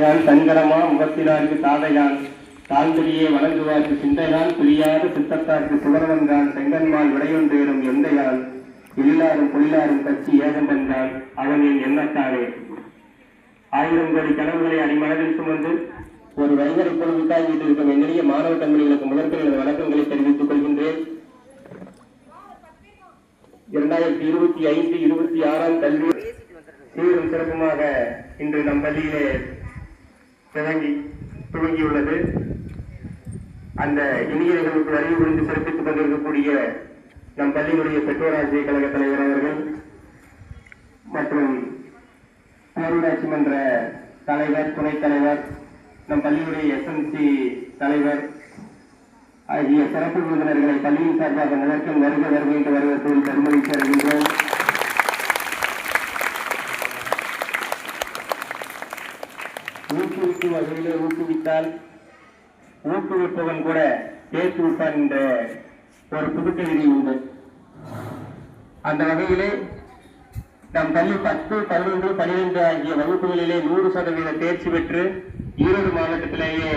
யான் தன்கரமா முகத்தினார்க்கு தாதையான் தாழ்ந்தடியே வணங்குவார்க்கு சிந்தையான் புரியாத சித்தத்தார்க்கு சுவரவன்கான் செங்கன்மால் விடையொன்றேறும் எந்தையால். இல்லாரும் பொல்லாரும் கட்சி ஏகம்பன்கான் அவன் என் எண்ணத்தானே ஆயிரம் கோடி கனவுகளை அடிமனதில் சுமந்து ஒரு வைகரை பொழுது இருக்கும் என்னுடைய மாணவ கண்மணிகளுக்கு முதற்கனது வணக்கங்களை தெரிவித்துக் கொள்கின்றேன். இரண்டாயிரத்தி இருபத்தி ஐந்து இருபத்தி ஆறாம் கல்வி. சீரும் சிறப்புமாக இன்று நம் பள்ளியிலே தொடங்கி துவங்கியுள்ளது. அந்த இனிய நிகழ்வுக்கு வருகை புரிந்து சிறப்பித்துக் கொண்டிருக்கக்கூடிய நம் பள்ளியினுடைய பெற்றோராட்சிய கழக தலைவர் அவர்கள் மற்றும் பேரூராட்சி மன்ற தலைவர் துணைத் தலைவர் நம் பள்ளியுடைய எஸ்எம்சி தலைவர் ஆகிய சிறப்பு விருந்தினர்களை பள்ளியின் சார்பாக முதற்கும் வருக வருகின்ற வருவதற்கு வருவதில் பெருமகிழ்ச்சி அடைகின்றோம் வகையிலே ஊக்குவித்தால் ஊக்குவிப்பவன் கூட தேர்ச்சி விட்டான் என்ற ஒரு புதுக்கவிதை உண்டு. அந்த வகையிலே நம் பள்ளி பத்து பதினொன்று பனிரெண்டு ஆகிய வகுப்புகளிலே நூறு சதவீத தேர்ச்சி பெற்று ஈரோடு மாவட்டத்திலேயே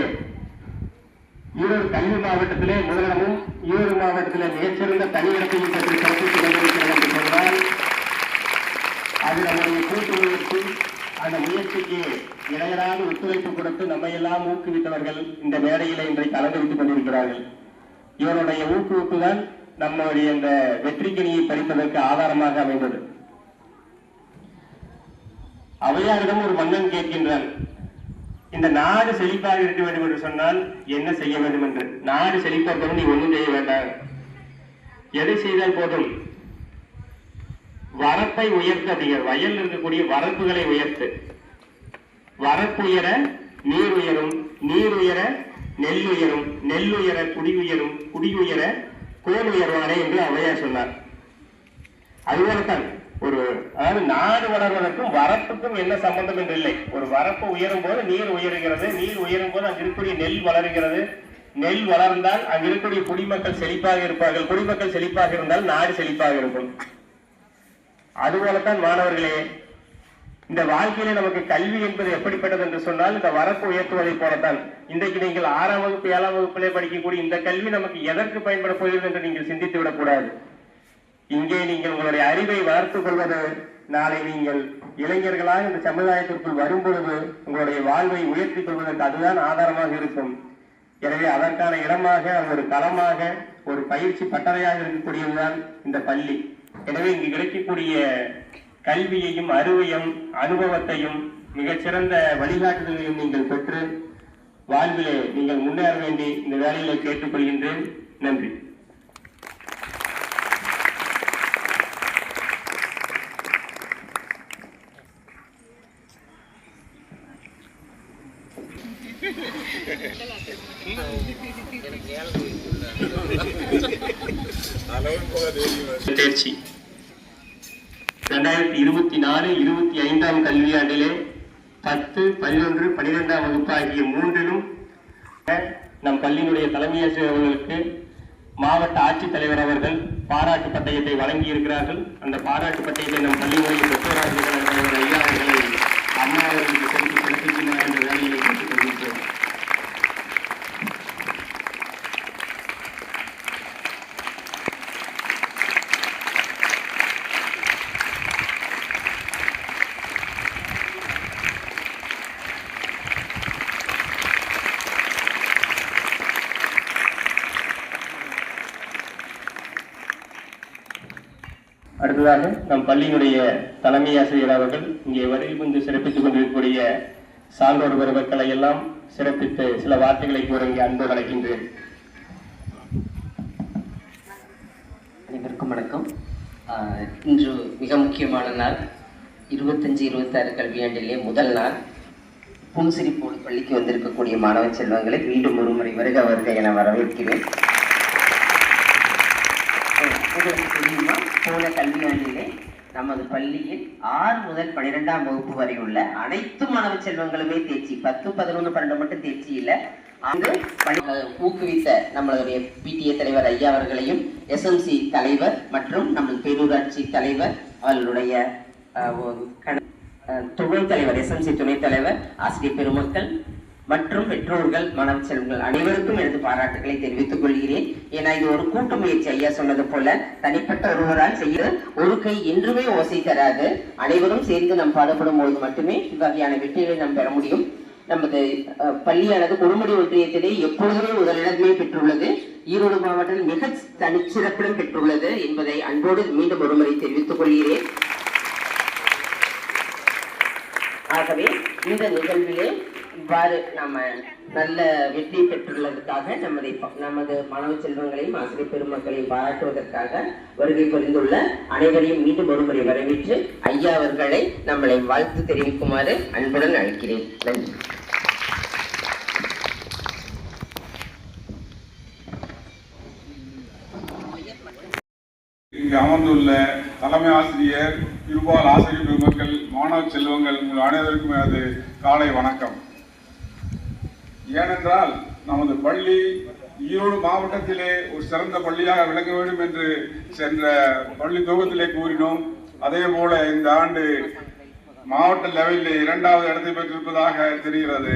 ஈரோடு கல்வி மாவட்டத்திலே முதலிடமும் ஈரோடு மாவட்டத்திலே மிகச்சிறந்த தனியிடத்தையும் பெற்று கற்பித்து கொண்டிருக்கிறோம் என்று சொன்னால் அது நம்முடைய கூட்டு முயற்சி. அந்த முயற்சிக்கு இடையராக ஒத்துழைப்பு கொடுத்து நம்மையெல்லாம் ஊக்குவித்தவர்கள் இந்த மேடையில இன்றைக்கு அலங்கரித்துக் கொண்டிருக்கிறார்கள். இவருடைய ஊக்குவிப்பு தான் நம்முடைய இந்த வெற்றிக்கனியை பறிப்பதற்கு ஆதாரமாக அமைந்தது. அவையாரிடம் ஒரு மன்னன் கேட்கின்றான். இந்த நாடு செழிப்பாக இருக்க வேண்டும் என்று சொன்னால் என்ன செய்ய வேண்டும் என்று நாடு செழிப்பாக நீ ஒன்றும் செய்ய வேண்டாம். எதை செய்தால் போதும்? வரப்பை உயர்த்த அப்படிங்கிற வயல் இருக்கக்கூடிய வரப்புகளை உயர்த்து. வரப்பு உயர நீர் உயரும் நீர் உயர நெல் உயரும் நெல் உயர குடி உயரும் குடி உயர கோல் உயர்வானே என்று அவையார் சொன்னார். அதுபோலத்தான் ஒரு அதாவது நாடு வளர்வதற்கும் வரப்புக்கும் என்ன சம்பந்தம் என்று இல்லை. ஒரு வரப்பு உயரும் போது நீர் உயருகிறது நீர் உயரும் போது அங்கு இருக்கக்கூடிய நெல் வளருகிறது. நெல் வளர்ந்தால் அங்கு இருக்கக்கூடிய குடிமக்கள் செழிப்பாக இருப்பார்கள். குடிமக்கள் செழிப்பாக இருந்தால் நாடு செழிப்பாக இருக்கும். அதுபோலத்தான் மாணவர்களே இந்த வாழ்க்கையில நமக்கு கல்வி என்பது எப்படிப்பட்டது என்று சொன்னால் இந்த வரப்பு உயர்த்துவதை போலத்தான். இன்றைக்கு நீங்கள் ஆறாம் வகுப்பு ஏழாம் வகுப்பிலே படிக்கக்கூடிய இந்த கல்வி நமக்கு எதற்கு பயன்பட போகிறது என்று நீங்கள் சிந்தித்து விடக்கூடாது. இங்கே நீங்கள் உங்களுடைய அறிவை வளர்த்துக் கொள்வது நாளை நீங்கள் இளைஞர்களாக இந்த சமுதாயத்திற்குள் வரும் பொழுது உங்களுடைய வாழ்வை உயர்த்திக் கொள்வதற்கு அதுதான் ஆதாரமாக இருக்கும். எனவே அதற்கான இடமாக ஒரு களமாக ஒரு பயிற்சி பட்டறையாக இருக்கக்கூடியதுதான் இந்த பள்ளி. எனவே இங்கு கிடைக்கக்கூடிய கல்வியையும் அறிவையும் அனுபவத்தையும் மிகச்சிறந்த வழிகாட்டுதலையும் நீங்கள் பெற்று வாழ்விலே நீங்கள் முன்னேற வேண்டி இந்த வேலையில கேட்டுக்கொள்கின்றேன். நன்றி தேர்ச்சி ரெண்டாயிரத்தி இருபத்தி நாலு இருபத்தி ஐந்தாம் கல்வியாண்டிலே பத்து பதினொன்று பனிரெண்டாம் வகுப்பு ஆகிய மூன்றிலும் நம் பள்ளியினுடைய தலைமை ஆசிரியர் அவர்களுக்கு மாவட்ட ஆட்சித்தலைவர் அவர்கள் பாராட்டு பட்டயத்தை வழங்கி இருக்கிறார்கள் அந்த பாராட்டு பட்டயத்தை நம் பள்ளியினுடைய பெற்றோராசிரியர் தலைவர் ஐயா அவர்களை அம்மா அவர்களுக்கு செலுத்தி சிறப்பிக்குமாறு என்ற வேலையை கேட்டுக் கொள்கின்றோம் அடுத்ததாக நம் பள்ளியினுடைய தலைமை ஆசிரியர் அவர்கள் இங்கே வருகை வந்து சிறப்பித்துக் கொண்டிருக்கக்கூடிய சான்றோர் பெருமக்களை எல்லாம் சிறப்பித்து சில வார்த்தைகளை கூற இங்கே அன்பு அழைக்கின்றேன் அனைவருக்கும் வணக்கம். இன்று மிக முக்கியமான நாள். இருபத்தஞ்சு இருபத்தாறு கல்வியாண்டிலே முதல் நாள். புன்சிரிப்போடு பள்ளிக்கு வந்திருக்கக்கூடிய மாணவ செல்வங்களை மீண்டும் ஒரு முறை வருக வருக என வரவேற்கிறேன். அஹ் போல தெரியுமா கல்வியாண்டிலே நமது பள்ளியில் ஆறு முதல் பன்னிரெண்டாம் வகுப்பு வரை உள்ள அனைத்து மாணவ செல்வங்களுமே தேர்ச்சி. பத்து பதினொன்று பன்னெண்டு மட்டும் தேர்ச்சி இல்லை. அங்கு ஊக்குவித்த நம்மளுடைய பிடிஏ தலைவர் ஐயா அவர்களையும் எஸ்எம்சி தலைவர் மற்றும் நமது பேரூராட்சி தலைவர் அவர்களுடைய அஹ், கண- அஹ், துணைத் தலைவர் எஸ்எம்சி துணைத் தலைவர் ஆசிரியர் பெருமக்கள் மற்றும் பெற்றோர்கள் மனம் செல்வங்கள் அனைவருக்கும் எனது பாராட்டுகளை தெரிவித்துக் கொள்கிறேன். ஏன்னா இது ஒரு கூட்டு முயற்சி. ஐயா சொன்னது போல தனிப்பட்ட ஒருவரால் செய்ய ஒரு கை என்றுமே ஓசை தராது. அனைவரும் சேர்ந்து நாம் பாடுபடும் போது மட்டுமே இவ்வகையான வெற்றிகளை நாம் பெற முடியும். நமது பள்ளியானது கொடுமுடி ஒன்றியத்திலே எப்பொழுதுமே முதலிடமே பெற்றுள்ளது. ஈரோடு மாவட்டம் மிக தனிச்சிறப்பிடம் பெற்றுள்ளது என்பதை அன்போடு மீண்டும் ஒருமுறை தெரிவித்துக் கொள்கிறேன். ஆகவே இந்த நிகழ்விலே இவ்வாறு நம்ம நல்ல வெற்றி பெற்றுள்ளதற்காக நமது நமது மாணவ செல்வங்களையும் ஆசிரியர் பெருமக்களையும் பாராட்டுவதற்காக வருகை புரிந்துள்ள அனைவரையும் மீண்டும் ஒருமுறை வரவேற்று ஐயா அவர்களை நம்மளை வாழ்த்து தெரிவிக்குமாறு அன்புடன் அழைக்கிறேன். நன்றி. இங்கு அமர்ந்துள்ள தலைமை ஆசிரியர் இருபால் ஆசிரியர் பெருமக்கள் மாணவ செல்வங்கள் உங்கள் அனைவருக்கும் எனது காலை வணக்கம். ஏனென்றால் நமது பள்ளி ஈரோடு மாவட்டத்திலே ஒரு சிறந்த பள்ளியாக விளங்க வேண்டும் என்று சென்ற பள்ளி துவக்கத்திலே கூறினோம். அதே போல இந்த ஆண்டு மாவட்ட லெவலில் இரண்டாவது இடத்தை பெற்றிருப்பதாக தெரிகிறது.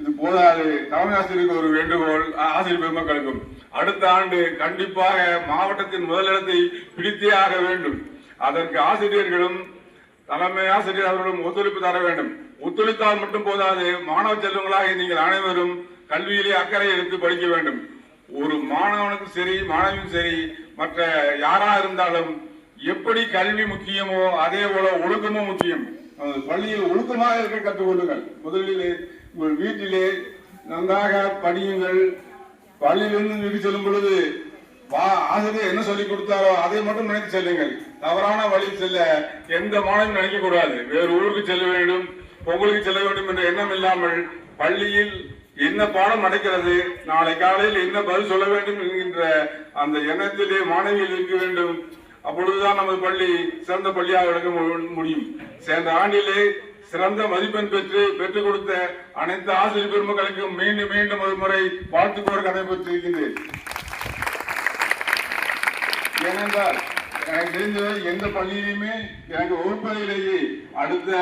இது போதாது. தலைமை ஆசிரியருக்கு ஒரு வேண்டுகோள் ஆசிரியர் பெருமக்களுக்கும். அடுத்த ஆண்டு கண்டிப்பாக மாவட்டத்தின் முதலிடத்தை பிடித்தே ஆக வேண்டும். அதற்கு ஆசிரியர்களும் தலைமை ஆசிரியர் அவர்களும் ஒத்துழைப்பு தர வேண்டும். ஒத்துழைத்தால் மட்டும் போதாது. மாணவ செல்வங்களாக நீங்கள் அனைவரும் கல்வியிலே அக்கறை எடுத்து படிக்க வேண்டும். ஒரு மாணவனுக்கும் சரி மாணவியும் சரி மற்ற யாரா இருந்தாலும் எப்படி கல்வி முக்கியமோ அதே போல ஒழுக்கமும் முக்கியம். பள்ளியில் ஒழுக்கமாக இருக்க கற்றுக்கொள்ளுங்கள் முதலிலே உங்கள் வீட்டிலே நன்றாக படியுங்கள். பள்ளியிலிருந்து வீடு செல்லும் பொழுது வா ஆசிரியர் என்ன சொல்லி கொடுத்தாரோ அதை மட்டும் நினைத்து செல்லுங்கள். தவறான வழி செல்ல எந்த மாணவன் நினைக்க கூடாது. வேறு ஊருக்கு செல்ல வேண்டும். பொங்கலுக்கு செல்ல வேண்டும் என்ற எண்ணம் இல்லாமல் பள்ளியில் என்ன பாடம் நடக்கிறது நாளை காலையில் என்ன பதில் சொல்ல வேண்டும் என்கின்ற அந்த எண்ணத்திலே மாணவியில் இருக்க வேண்டும். அப்பொழுதுதான் நமது பள்ளி சிறந்த பள்ளியாக எடுக்க முடியும். சென்ற ஆண்டிலே சிறந்த மதிப்பெண் பெற்று பெற்றுக் கொடுத்த அனைத்து ஆசிரியர் பெருமக்களுக்கும் மீண்டும் மீண்டும் ஒரு முறை வாழ்த்து கோர கடமை பெற்றிருக்கின்றேன் ஏனென்றால் எனக்கு தெரிஞ்சவரை எந்த பள்ளியிலுமே எனக்கு வகுப்பறையிலேயே அடுத்த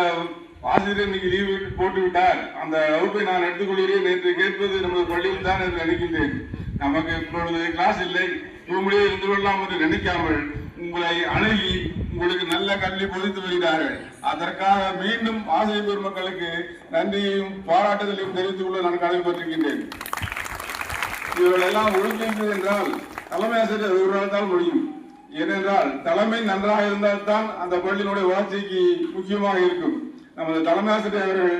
ஆசிரியர் இன்னைக்கு லீவு போட்டு விட்டார் அந்த வகுப்பை நான் எடுத்துக்கொள்கிறேன் நேற்று கேட்பது நமது பள்ளியில் தான் என்று நினைக்கின்றேன். நமக்கு இப்பொழுது கிளாஸ் இல்லை. ரூமிலே இருந்து கொள்ளலாம் என்று நினைக்காமல் உங்களை அணுகி உங்களுக்கு நல்ல கல்வி பொதித்து வருகிறார்கள். அதற்காக மீண்டும் ஆசிரியர் பெருமக்களுக்கு நன்றியையும் பாராட்டுதலையும் தெரிவித்துக் கொள்ள நான் கடமைப்பட்டிருக்கின்றேன். இவர்கள் எல்லாம் ஒழுங்கின்றது என்றால் தலைமை ஆசிரியர் ஒருவரால் தான் முடியும். ஏனென்றால் தலைமை நன்றாக இருந்தால்தான் அந்த பள்ளியினுடைய வளர்ச்சிக்கு முக்கியமாக இருக்கும். நமது தலைமையாசிரியர் அவர்கள்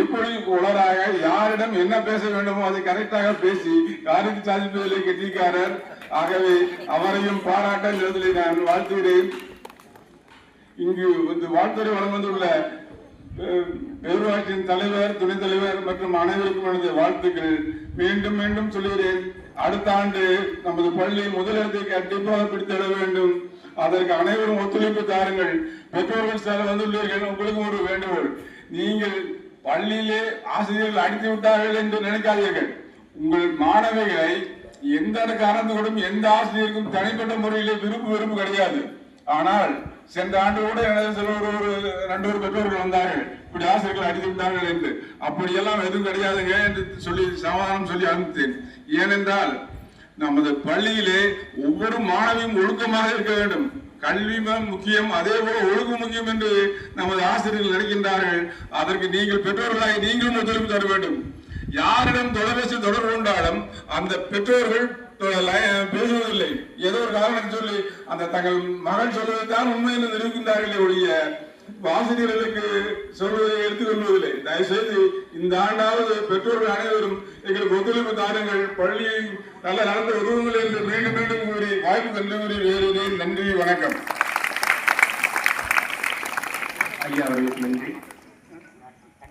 எப்படி உளராக யாரிடம் என்ன பேச வேண்டுமோ அதை கரெக்டாக பேசி காரியத்தை சாதிப்பதிலே கெட்டிக்காரர் ஆகவே அவரையும் பாராட்ட இந்த நான் வாழ்த்துகிறேன். இங்கு இந்த வாழ்த்துறை வளம் வந்துள்ள பேரூராட்சியின் தலைவர் துணைத் தலைவர் மற்றும் அனைவருக்கும் எனது வாழ்த்துக்கள். மீண்டும் மீண்டும் சொல்கிறேன் அடுத்த ஆண்டு நமது பள்ளி முதலிடத்தை கண்டிப்பாக பிடித்திட வேண்டும். அதற்கு அனைவரும் ஒத்துழைப்பு தாருங்கள். பெற்றோர்கள் சில வந்துள்ளீர்கள். உங்களுக்கும் ஒரு வேண்டுகோள். நீங்கள் பள்ளியிலே ஆசிரியர்கள் அடித்து விட்டார்கள் என்று நினைக்காதீர்கள். உங்கள் மாணவிகளை எந்த காரணத்து எந்த ஆசிரியருக்கும் தனிப்பட்ட முறையிலே விருப்பு விரும்பு கிடையாது. ஆனால் சென்ற ஆண்டு கூட எனது சில ஒரு ஒரு ரெண்டு ஒரு பெற்றோர்கள் வந்தார்கள். இப்படி ஆசிரியர்கள் அடித்து விட்டார்கள் என்று. அப்படியெல்லாம் எதுவும் கிடையாதுங்க என்று சொல்லி சமாதானம் சொல்லி அனுப்பித்தேன். ஏனென்றால் நமது பள்ளியிலே ஒவ்வொரு மாணவியும் ஒழுக்கமாக இருக்க வேண்டும். கல்வி முக்கியம் அதே போல ஒழுங்கு முக்கியம் என்று நமது ஆசிரியர்கள் நினைக்கின்றார்கள். அதற்கு நீங்கள் பெற்றோர்களாக நீங்களும் ஒத்துழைப்பு தர வேண்டும். யாரிடம் தொலைபேசி தொடர்பு கொண்டாலும் அந்த பெற்றோர்கள் பேசுவதில்லை. ஏதோ ஒரு காரணத்தை சொல்லி அந்த தங்கள் மகள் சொல்வதைத்தான் உண்மை என்று நிரூபிக்கின்றார்களே ஒழிய ஆசிரியர்களுக்கு சொல்வதை எடுத்துக்கொள்வதில்லை தயவுசெய்து இந்த ஆண்டாவது பெற்றோர்கள் அனைவரும் எங்களுக்கு ஒத்துழைப்பு தாருங்கள். பள்ளியை நல்ல நடந்த உதவுங்கள் என்று மீண்டும் மீண்டும் கூறி வாய்ப்பு தந்து கூறி வேறுகிறேன். நன்றி வணக்கம். ஐயா அவர்களுக்கு நன்றி.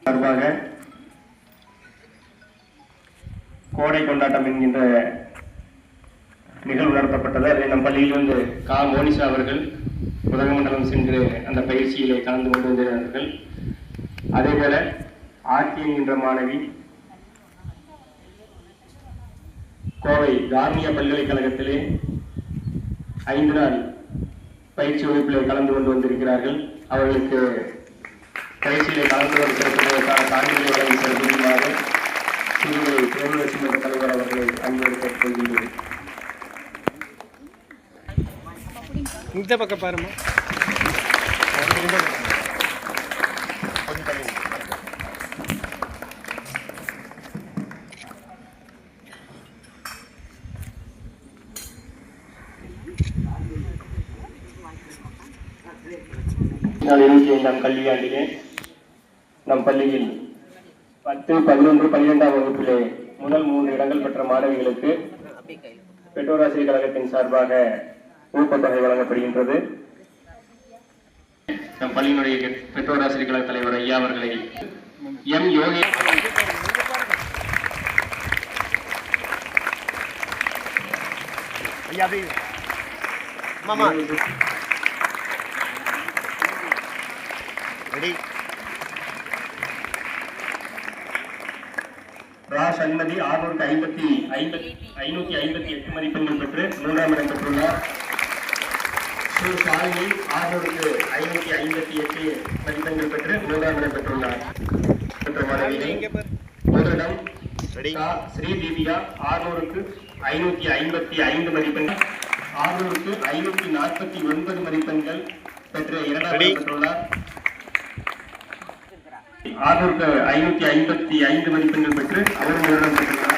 சார்பாக கோடை கொண்டாட்டம் என்கின்ற நிகழ்வு நடத்தப்பட்டது. அதை நம் பள்ளியிலிருந்து கா. மோனிஷா அவர்கள் உதகமண்டலம் சென்று அந்த பயிற்சியிலே கலந்து கொண்டு வந்திருந்தார்கள். அதேபோல ஆர்த்தி என்கின்ற மாணவி கோவை தார்மிய பல்கலைக்கழகத்திலே ஐந்து நாள் பயிற்சி வகுப்பிலே கலந்து கொண்டு வந்திருக்கிறார்கள். அவர்களுக்கு பயிற்சியிலே கலந்து கொண்டு சிறப்புகளுக்கான சான்றிதழ் வழங்கி சிறப்பிக்குமாறு சிறுவை தலைவர் அவர்களை அன்போடு கேட்டுக்கொள்கின்றேன். இந்த பக்கம் பாருமா நான் இருபத்தி ஐந்தாம் கல்வியாண்டிலே நம் பள்ளியில் பத்து பதினொன்று பன்னிரெண்டாம் வகுப்பிலே முதல் மூன்று இடங்கள் பெற்ற மாணவிகளுக்கு பெற்றோராசிரியர் கழகத்தின் சார்பாக ஊக்கத்தொகை வழங்கப்படுகின்றது. நம் பள்ளியினுடைய பெற்றோராசிரியர் கழக தலைவர் ஐயா அவர்களை எம் யோகி ஐயா அப்படி மாமா. ரெடி ரா சண்மதி ஆறுநூற்று ஐம்பத்தி ஐம்பத்தி ஐநூத்தி ஐம்பத்தி எட்டு மதிப்பெண்கள் பெற்று மூன்றாம் இடம் பெற்றுள்ளார். சு சாலினி ஆறுநூறுக்கு ஐம்பத்தி எட்டு மதிப்பெண்கள் பெற்று மூன்றாம் இடம் பெற்றுள்ளார் பெற்ற பாரு முதலிடம் கா. ஸ்ரீ ஆறுநூறுக்கு ஐநூத்தி ஐம்பத்தி ஐந்து மதிப்பெண்கள் ஆறுநூறுக்கு ஐநூத்தி நாற்பத்தி ஒன்பது மதிப்பெண்கள் பெற்று இரண்டாம். இடம் பெற்றுள்ளார் ஆறுநூறுக்கு ஐநூத்தி ஐம்பத்தி ஐந்து மதிப்பெண்கள் பெற்று அவர் முதலிடம் பெற்றுள்ளார்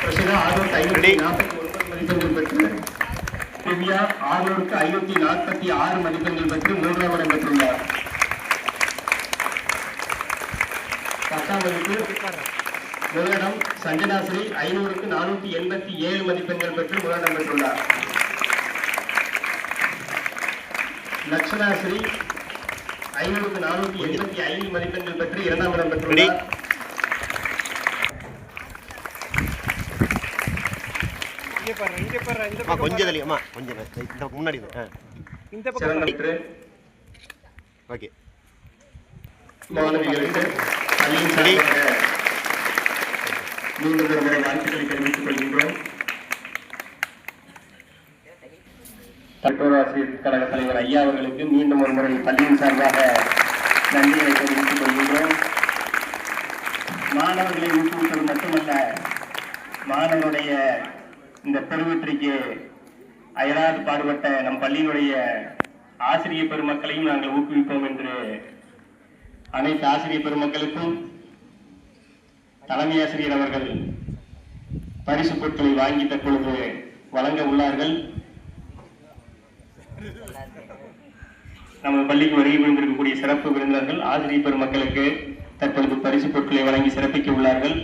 பிரசிதா ஆறுநூத்தி ஐநூத்தி நாற்பத்தி ஒன்பது மதிப்பெண்கள் பெற்று திவ்யா ஆறுநூறுக்கு ஐநூத்தி நாற்பத்தி ஆறு மதிப்பெண்கள் பெற்று மூன்றாம் இடம் பெற்றுள்ளார் பத்தாம் வகுப்பு முதலிடம் சஞ்சனாஸ்ரீ ஐநூறுக்கு நானூத்தி எண்பத்தி ஏழு மதிப்பெண்கள் பெற்று முதலிடம் பெற்றுள்ளார் லட்சணாஸ்ரீ ஐநூறுக்கு நானூத்தி எண்பத்தி ஐந்து மதிப்பெண்கள் பெற்று இரண்டாம் இடம் பெற்றுள்ளார். கொஞ்சம் அம்மா கொஞ்சம் இந்த முன்னாடி இந்த பக்கம் ஓகே. மாணவிகளுக்கு பள்ளியின் சார்பாக மீண்டும் ஒரு முறை வாழ்த்துக்களை தெரிவித்துக் கொள்கின்றோம். பெற்றோராசிரியர் கழக தலைவர் ஐயா அவர்களுக்கு மீண்டும் ஒரு முறை பள்ளியின் சார்பாக நன்றிகளை தெரிவித்துக் கொள்கின்றோம். மாணவர்களை ஊக்குவிப்பது மட்டுமல்ல மாணவனுடைய இந்த பெருவெற்றிக்கு அயராது பாடுபட்ட நம் பள்ளியினுடைய ஆசிரியர் பெருமக்களையும் நாங்கள் ஊக்குவிப்போம் என்று அனைத்து ஆசிரியர் பெருமக்களுக்கும் தலைமை ஆசிரியர் அவர்கள் பரிசு பொருட்களை வாங்கி தற்பொழுது வழங்க உள்ளார்கள். நமது பள்ளிக்கு வருகை புரிந்திருக்கக்கூடிய சிறப்பு விருந்தினர்கள் ஆசிரியர் பெருமக்களுக்கு தற்பொழுது பரிசு பொருட்களை வழங்கி சிறப்பிக்க உள்ளார்கள்.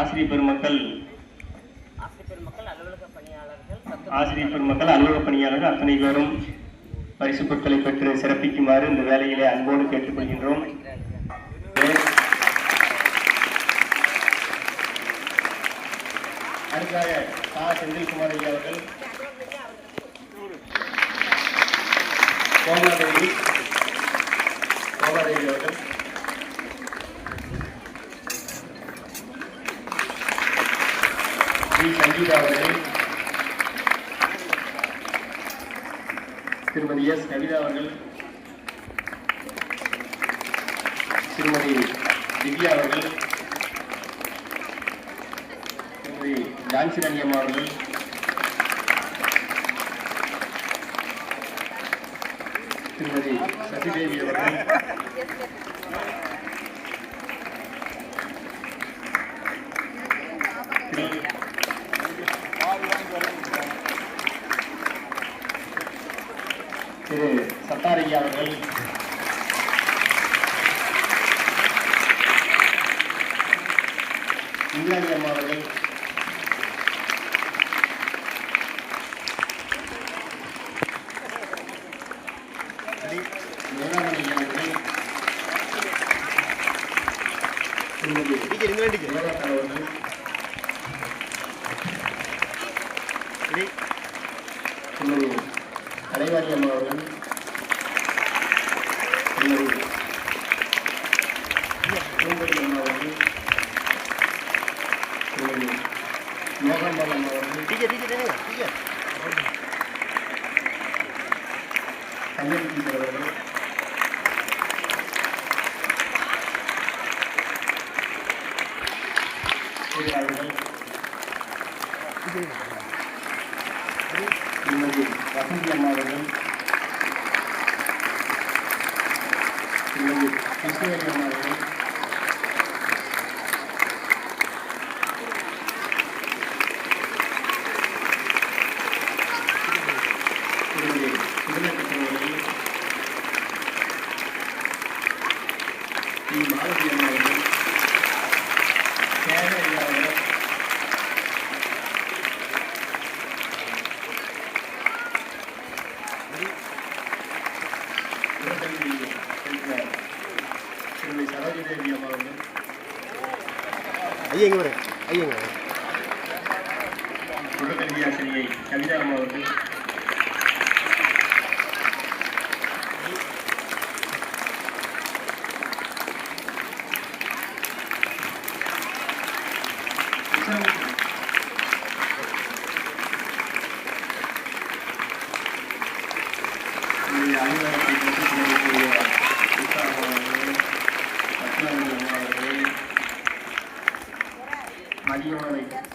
ஆசிரியர் பெருமக்கள் ஆசிரியர் பெருமக்கள் அலுவலக பணியாளர்கள் அத்தனை பேரும் பரிசு பொருட்களை பெற்று சிறப்பிக்குமாறு இந்த வேலையிலே அன்போடு கேட்டுக்கொள்கின்றோம். அடுத்ததாக கா செந்தில்குமார் ஐயா அவர்கள் கோமாதேவி கோமாதேவி அவர்கள். ஸ்ரீ சங்கீதா அவர்கள். திருமதி எஸ். கவிதா அவர்கள். திருமதி திவ்யா அவர்கள். திருமதி ஜான்சி ராணி அவர்கள் திருமதி சசிதேவி அவர்கள் திரு- சத்தாரையா அவர்கள் இந்திராணி அம்மா அவர்கள் Thank you. வேளாங்கண்ணி அவர்கள் திருமதி டீச்சர் இங்கே டீச்சர் தேவதா அவர்கள் ரெடி திருமதி கலைவாணி அம்மா அவர்கள் திருமதி பூங்கொடி அம்மா அவர்கள் கண்ணன் டீச்சர் அவர்கள் பொருளாளர்கள் திருமதி வசந்தி அம்மா அவர்கள் திருமதி கிருஷ்ணவேணி அம்மா அவர்கள் திருமதி சுகுணகிருஷ்ணன் அவர்கள் ஸ்ரீ மாலதி அம்மா அவர்கள் சேகர் ஐயா அவர்கள் உடற்கல்வி சென்ற திருமதி சரோஜி தேவி அம்மா அவர்கள் ஐயா இங்கே வர ஆசிரியை கவிதா அம்மா அவர்கள். Gianni.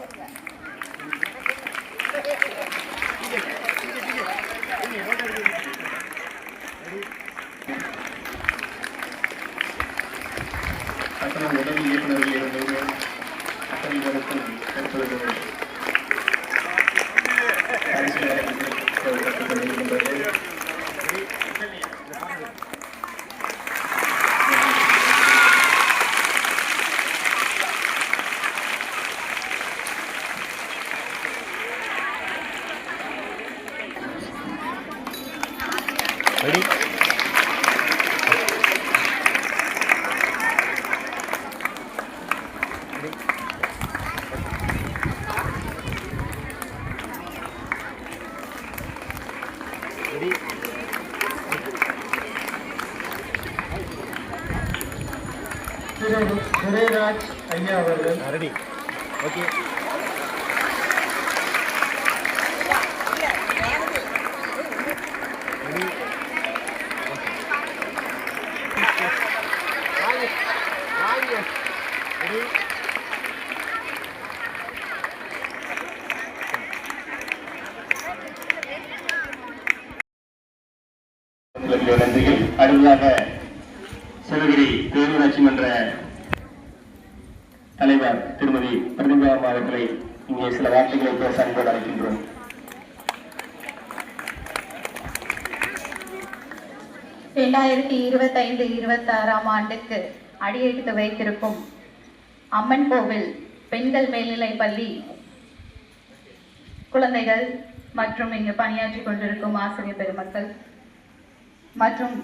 அவர்கள். ரெடி ஓகே ரெடி வாங்க வாங்க ரெடி உங்களுடைய நன்றிகள் அடுத்ததாக சிவகிரி பேரூராட்சி மன்ற தலைவர் திருமதி பிரதிபா அம்மா அவர்களை இங்கே சில வார்த்தைகளை பேச அன்போடு இருபத்தைந்து இருபத்தாறாம் ஆண்டுக்கு அடியெடுத்து வைத்திருக்கும் அம்மன் கோவில் பெண்கள் மேல்நிலை பள்ளி. குழந்தைகள் மற்றும் இங்கு பணியாற்றி கொண்டிருக்கும் ஆசிரியர் பெருமக்கள் மற்றும்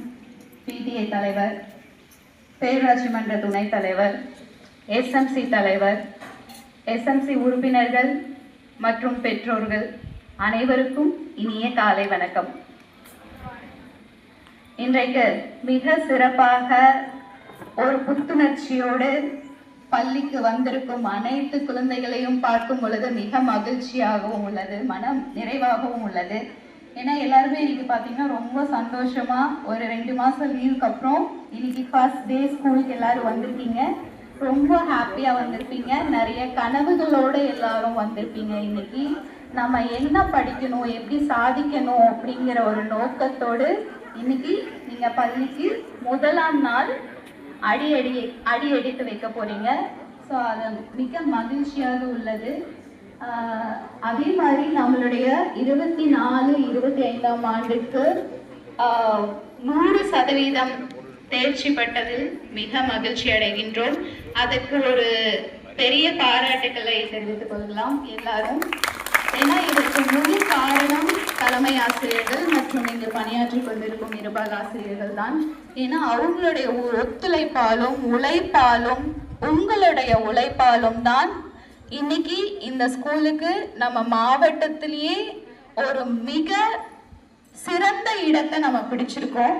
பிடிஏ தலைவர் பேரூராட்சி மன்ற துணைத் தலைவர் எஸ்எம்சி தலைவர் எஸ்எம்சி உறுப்பினர்கள் மற்றும் பெற்றோர்கள் அனைவருக்கும் இனிய காலை வணக்கம். இன்றைக்கு மிக சிறப்பாக ஒரு புத்துணர்ச்சியோடு பள்ளிக்கு வந்திருக்கும் அனைத்து குழந்தைகளையும் பார்க்கும் பொழுது மிக மகிழ்ச்சியாகவும் உள்ளது மனம் நிறைவாகவும் உள்ளது. ஏன்னா எல்லாருமே இன்னைக்கு பார்த்தீங்கன்னா ரொம்ப சந்தோஷமா ஒரு ரெண்டு மாசம் லீவுக்கு அப்புறம் இன்னைக்கு ஃபர்ஸ்ட் டே ஸ்கூலுக்கு எல்லாரும் வந்திருக்கீங்க. ரொம்ப ஹாப்பியா வந்திருப்பீங்க. நிறைய கனவுகளோட எல்லாரும் வந்திருப்பீங்க. இன்னைக்கு நம்ம என்ன படிக்கணும் எப்படி சாதிக்கணும் அப்படிங்கிற ஒரு நோக்கத்தோடு இன்னைக்கு நீங்க பள்ளிக்கு முதலாம் நாள் அடி அடி அடி எடுத்து வைக்க போறீங்க. ஸோ அது மிக மகிழ்ச்சியாக உள்ளது. அதே மாதிரி நம்மளுடைய இருபத்தி நாலு இருபத்தி ஐந்தாம் ஆண்டுக்கு நூறு சதவீதம் தேர்ச்சி பட்டதில் மிக மகிழ்ச்சி அடைகின்றோம். அதற்கு ஒரு பெரிய பாராட்டுக்களை தெரிவித்துக் கொள்ளலாம் எல்லாரும். ஏன்னா இதற்கு முழு காரணம் தலைமை ஆசிரியர்கள் மற்றும் இங்கு பணியாற்றி கொண்டிருக்கும் இருபால் ஆசிரியர்கள் தான். ஏன்னா அவங்களுடைய ஒத்துழைப்பாலும் உழைப்பாலும் உங்களுடைய உழைப்பாலும் தான் இன்னைக்கு இந்த ஸ்கூலுக்கு நம்ம மாவட்டத்திலேயே ஒரு மிக சிறந்த இடத்தை நம்ம பிடிச்சிருக்கோம்.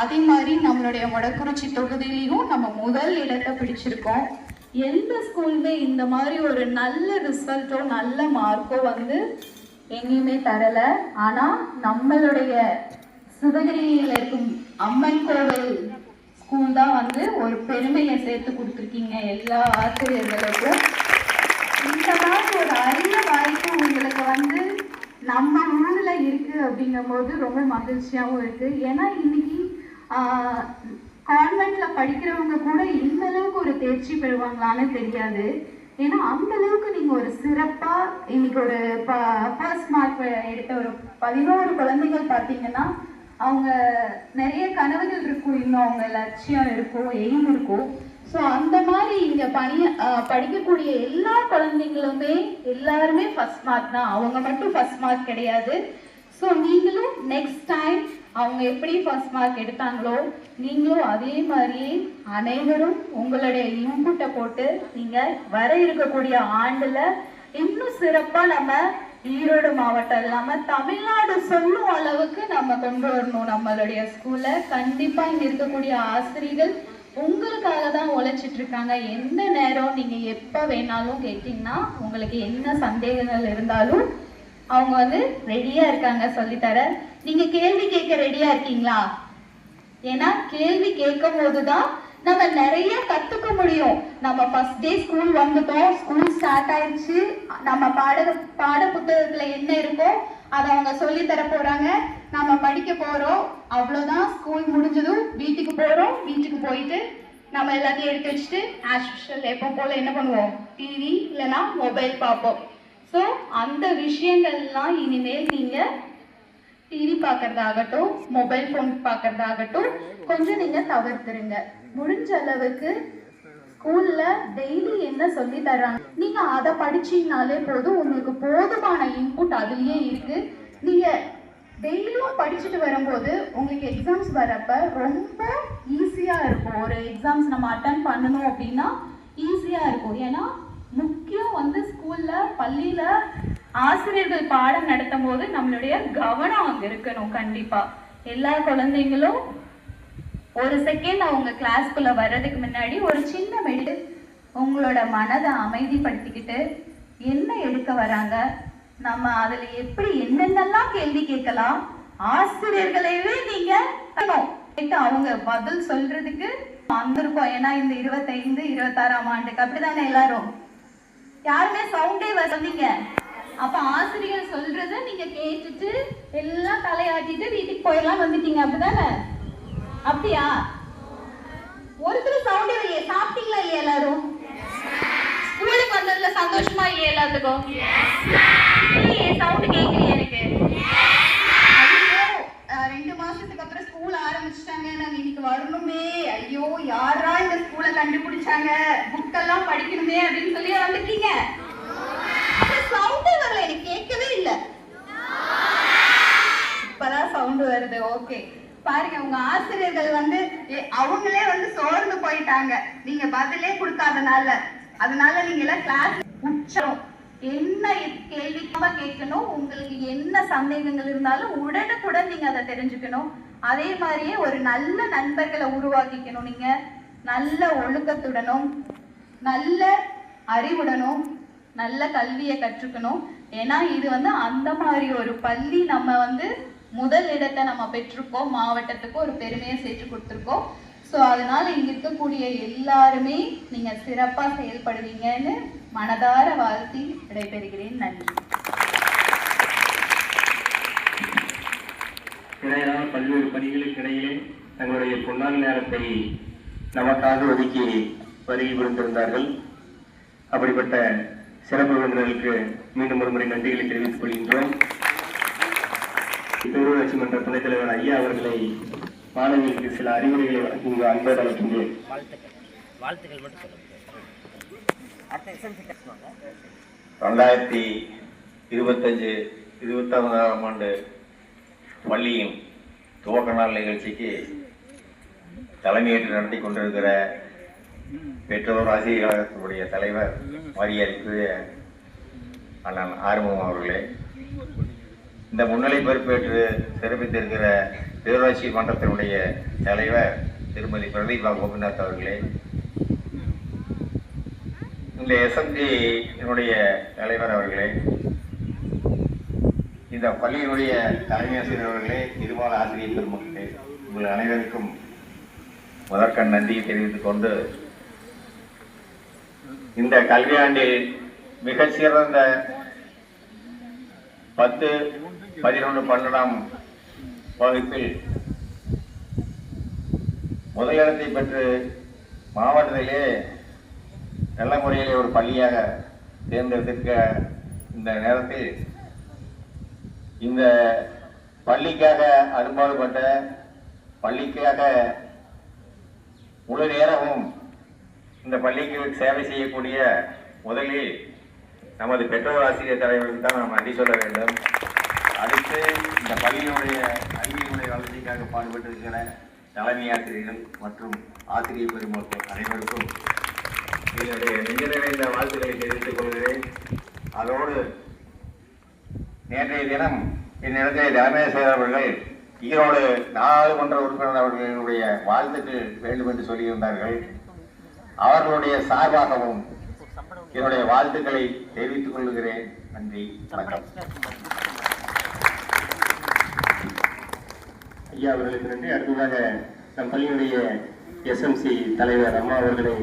அதே மாதிரி நம்மளுடைய வடக்குறிச்சி தொகுதியிலையும் நம்ம முதல் இடத்தை பிடிச்சிருக்கோம். எந்த ஸ்கூலுமே இந்த மாதிரி ஒரு நல்ல ரிசல்ட்டோ நல்ல மார்க்கோ வந்து எங்கேயுமே தரல. ஆனால் நம்மளுடைய சிவகிரியில் இருக்கும் அம்மன் கோவில் ஸ்கூல் தான் வந்து ஒரு பெருமையை சேர்த்து கொடுத்துருக்கீங்க எல்லா ஆசிரியர்களுக்கும். இந்த மாதிரி ஒரு அரிய வாய்ப்பு உங்களுக்கு வந்து நம்ம ஊரில் இருக்குது அப்படிங்கும்போது ரொம்ப மகிழ்ச்சியாகவும் இருக்குது ஏன்னா இன்னைக்கு கான்வென்ட்ல படிக்கிறவங்க கூட இந்த அளவுக்கு ஒரு தேர்ச்சி பெறுவாங்களான்னு தெரியாது. ஏன்னா அந்த அளவுக்கு நீங்க ஒரு சிறப்பா இன்னைக்கு ஒரு ஃபர்ஸ்ட் மார்க் எடுத்த ஒரு பதினோரு குழந்தைகள் பார்த்தீங்கன்னா அவங்க நிறைய கனவுகள் இருக்கும். இன்னும் அவங்க லட்சியம் இருக்கும் எய்ம் இருக்கும். ஸோ அந்த மாதிரி இங்க பணி படிக்கக்கூடிய எல்லா குழந்தைங்களுமே எல்லாருமே ஃபர்ஸ்ட் மார்க் தான். அவங்க மட்டும் ஃபர்ஸ்ட் மார்க் கிடையாது. ஸோ நீங்களும் நெக்ஸ்ட் டைம் அவங்க எப்படி ஃபர்ஸ்ட் மார்க் எடுத்தாங்களோ நீங்களும் அதே மாதிரியே அனைவரும் உங்களுடைய இன்புட்டை போட்டு நீங்கள் வர இருக்கக்கூடிய ஆண்டில் இன்னும் சிறப்பாக நம்ம ஈரோடு மாவட்டம் இல்லாமல் தமிழ்நாடு சொல்லும் அளவுக்கு நம்ம கொண்டு வரணும். நம்மளுடைய ஸ்கூலில் கண்டிப்பாக இங்கே இருக்கக்கூடிய ஆசிரியர்கள் உங்களுக்காக தான் உழைச்சிட்டு இருக்காங்க. எந்த நேரம் நீங்கள் எப்போ வேணாலும் கேட்டிங்கன்னா உங்களுக்கு என்ன சந்தேகங்கள் இருந்தாலும் அவங்க வந்து ரெடியாக இருக்காங்க. சொல்லித்தர. நீங்க கேள்வி கேட்க ரெடியா இருக்கீங்களா? ஏன்னா கேள்வி கேட்கும் போதுதான் நம்ம நிறைய கத்துக்க முடியும். நம்ம ஃபர்ஸ்ட் டே ஸ்கூல் வந்துட்டோம். ஸ்கூல் ஸ்டார்ட் ஆயிடுச்சு. நம்ம பாட பாட புத்தகத்துல என்ன இருக்கோ அதை அவங்க சொல்லி தர போறாங்க. நம்ம படிக்க போறோம். அவ்வளவுதான் ஸ்கூல் முடிஞ்சதும் வீட்டுக்கு போறோம். வீட்டுக்கு போயிட்டு நம்ம எல்லாத்தையும் எடுத்து வச்சுட்டு ஆஸ் யூஷுவல் எப்போ போல என்ன பண்ணுவோம்? டிவி இல்லைன்னா மொபைல் பார்ப்போம். ஸோ அந்த விஷயங்கள்லாம் இனிமேல் நீங்கள் டிவி பார்க்கறதாகட்டும் மொபைல் ஃபோன் பார்க்கறதாகட்டும் கொஞ்சம் நீங்க தவிர்த்துருங்க. முடிஞ்ச அளவுக்கு ஸ்கூல்ல டெய்லி என்ன சொல்லி தர்றாங்க? நீங்க அதை படிச்சீங்கனாலே போதும் உங்களுக்கு போதுமான இன்புட் அதுலயே இருக்கு. நீங்க டெய்லியும் படிச்சுட்டு வரும்போது உங்களுக்கு எக்ஸாம்ஸ் வரப்ப ரொம்ப ஈஸியா இருக்கும். ஒரு எக்ஸாம்ஸ் நம்ம அட்டன் பண்ணணும் அப்படின்னா ஈஸியா இருக்கும். ஏன்னா முக்கியம் வந்து ஸ்கூல்ல பள்ளியில ஆசிரியர்கள் பாடம் நடத்தும் போது நம்மளுடைய கவனம் அங்க இருக்கணும் கண்டிப்பா. எல்லா குழந்தைங்களும் ஒரு செகண்ட் அவங்க கிளாஸ்க்குள்ள வர்றதுக்கு முன்னாடி ஒரு சின்ன மெடி உங்களோட மனதை அமைதிப்படுத்திக்கிட்டு என்ன எடுக்க வராங்க? நம்ம அதுல எப்படி என்னென்னலாம் கேள்வி கேட்கலாம்? ஆசிரியர்களையே நீங்க கேட்டு அவங்க பதில் சொல்றதுக்கு வந்திருக்கோம். ஏன்னா இந்த இருபத்தைந்து இருபத்தாறாம் ஆண்டுக்கு அப்படிதானே எல்லாரும்? யாருமே சவுண்டே வந்தீங்க அப்ப ஆசிரியர் சொல்றத நீங்க கேட்டுட்டு எல்லாம் தலையாட்டிட்டு வீட்டுக்கு போயிடலாம் வந்துட்டீங்க அப்படிதானே? அப்படியா? ஒருத்தர் சவுண்ட் இல்லையே சாப்பிட்டீங்களா இல்லையா எல்லாரும்? ஸ்கூலுக்கு வந்ததுல சந்தோஷமா இல்லையா எல்லாத்துக்கும்? இல்லையே சவுண்ட் கேட்கலையே எனக்கு. ஐயோ ரெண்டு மாசத்துக்கு அப்புறம் ஸ்கூல் ஆரம்பிச்சிட்டாங்க. நாங்க இன்னைக்கு வரணுமே. ஐயோ யாரா இந்த ஸ்கூலை கண்டுபிடிச்சாங்க? புக்கெல்லாம் படிக்கணுமே அப்படின்னு சொல்லி வந்துட்டீங்க. சவுண்ட் எனக்கு கேட்கவே இல்லை. இப்பதான் சவுண்ட் வருது ஓகே பாருங்க உங்க ஆசிரியர்கள் வந்து அவங்களே வந்து சோர்ந்து போயிட்டாங்க. நீங்க பதிலே கொடுக்காதனால. அதனால நீங்க எல்லாம் கிளாஸ் உச்சரம். என்ன கேள்விக்காக கேட்கணும். உங்களுக்கு என்ன சந்தேகங்கள் இருந்தாலும் உடனுக்குடன் நீங்க அதை தெரிஞ்சுக்கணும். அதே மாதிரியே ஒரு நல்ல நண்பர்களை உருவாக்கிக்கணும் நீங்க. நல்ல ஒழுக்கத்துடனும் நல்ல அறிவுடனும் நல்ல கல்வியை கற்றுக்கணும். ஏன்னா இது வந்து அந்த மாதிரி ஒரு பள்ளி நம்ம வந்து முதல் இடத்தை நம்ம பெற்றிருக்கோம். மாவட்டத்துக்கு ஒரு பெருமையை சேர்த்து கொடுத்துருக்கோம். ஸோ அதனால இங்க இருக்கக்கூடிய எல்லாருமே நீங்க சிறப்பா செயல்படுவீங்கன்னு மனதார வாழ்த்தி விடைபெறுகிறேன். நன்றி. இடையிலான பல்வேறு பணிகளுக்கு இடையிலே தங்களுடைய பொன்னாள் நேரத்தை நமக்காக ஒதுக்கி வருகை புரிந்திருந்தார்கள். அப்படிப்பட்ட சிறப்பு விருந்தினருக்கு மீண்டும் ஒரு முறை நன்றிகளை தெரிவித்துக் கொள்கின்றோம். பேரூராட்சி மன்ற துணைத் தலைவர் ஐயா அவர்களை மாணவிகளுக்கு சில அறிவுரைகளை இங்கு அன்போடு அளிக்கின்றேன் ரெண்டாயிரத்தி இருபத்தஞ்சு இருபத்தாறாம் ஆண்டு பள்ளியின் துவக்க நாள் நிகழ்ச்சிக்கு தலைமையேற்று நடத்தி கொண்டிருக்கிற பெற்றோர் ஆசிரியர் கழகத்தினுடைய தலைவர் மரியாதைக்குரிய அண்ணன் ஆறுமுகம் அவர்களே. இந்த முன்னிலை பொறுப்பேற்று சிறப்பித்திருக்கிற பேரூராட்சி மன்றத்தினுடைய தலைவர் திருமதி பிரதீபா கோபிநாத் அவர்களே. இந்த எஸ்எம்ஜி என்னுடைய தலைவர் அவர்களே இந்த பள்ளியினுடைய தலைமை ஆசிரியர் அவர்களே இருபால ஆசிரியர் பெருமக்களே உங்கள் அனைவருக்கும் முதற்கண் நன்றியை தெரிவித்துக் கொண்டு இந்த கல்வியாண்டில் மிக சிறந்த பத்து பதினொன்று பன்னெண்டாம் வகுப்பில் முதலிடத்தை பெற்று மாவட்டத்திலே நல்ல முறையிலே ஒரு பள்ளியாக தேர்ந்தெடுத்திருக்க இந்த நேரத்தில் இந்த பள்ளிக்காக அரும்பாடுபட்ட பள்ளிக்காக முழு நேரமும் இந்த பள்ளிக்கு சேவை செய்யக்கூடிய முதலில் நமது பெற்றோர் ஆசிரியர் தலைவர்களுக்கு தான் நாம் நன்றி சொல்ல வேண்டும். அடுத்து இந்த பள்ளியினுடைய கல்வியினுடைய வளர்ச்சிக்காக பாடுபட்டிருக்கிற தலைமை ஆசிரியர்கள் மற்றும் ஆசிரியர் பெருமக்கள் அனைவருக்கும் என்னுடைய நெஞ்ச நிறைந்த வாழ்த்துக்களை தெரிவித்துக் கொள்கிறேன். அதோடு நேற்றைய தினம் என்னிடத்தில் தலைமை அவர்கள் ஈரோடு நாடாளுமன்ற உறுப்பினர் அவர்களுடைய வாழ்த்துக்கள் வேண்டும் என்று சொல்லியிருந்தார்கள். அவர்களுடைய சார்பாகவும் என்னுடைய வாழ்த்துக்களை தெரிவித்துக் கொள்கிறேன். நன்றி. வணக்கம். ஐயா அவர்களுக்கு நன்றி. அடுத்ததாக நம் பள்ளியினுடைய எஸ்எம்சி தலைவர் அம்மா அவர்களை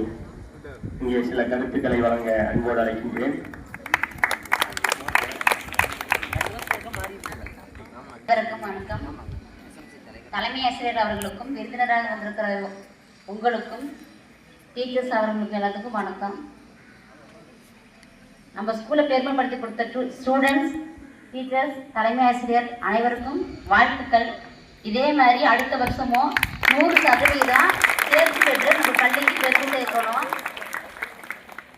இங்கே சில கருத்துக்களை வழங்க அன்போடு அழைக்கின்றேன். வணக்கம். தலைமை ஆசிரியர் அவர்களுக்கும் விருந்தினராக வந்திருக்கிற உங்களுக்கும் டீச்சர்ஸ் அவர்களுக்கு எல்லாத்துக்கும் வணக்கம். நம்ம ஸ்கூலில் பெருமைப்படுத்தி கொடுத்த ஸ்டூடெண்ட்ஸ் டீச்சர்ஸ் தலைமை ஆசிரியர் அனைவருக்கும் வாழ்த்துக்கள். இதே மாதிரி அடுத்த வருஷமும் நூறு சதவீதம் தேர்ச்சி பெற்று நம்ம பள்ளிக்கு தேர்ச்சி சேர்க்கணும்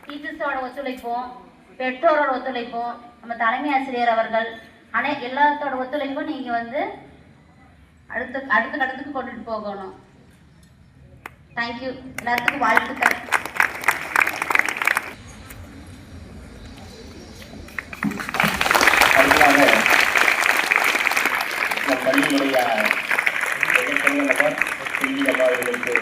டீச்சர்ஸோட ஒத்துழைப்போம் பெற்றோரோட ஒத்துழைப்போம் நம்ம தலைமை ஆசிரியர் அவர்கள் அனை எல்லாத்தோட ஒத்துழைப்பும் நீங்கள் வந்து அடுத்த அடுத்த கட்டத்துக்கு கொண்டுட்டு போகணும். தேங்க்யூ எல்லாத்துக்கும் வாழ்த்துக்கள் அடுத்ததாக நம் பள்ளியினுடைய மிகப்பெரிய நபர் சிந்தி அம்மா அவர்களுக்கு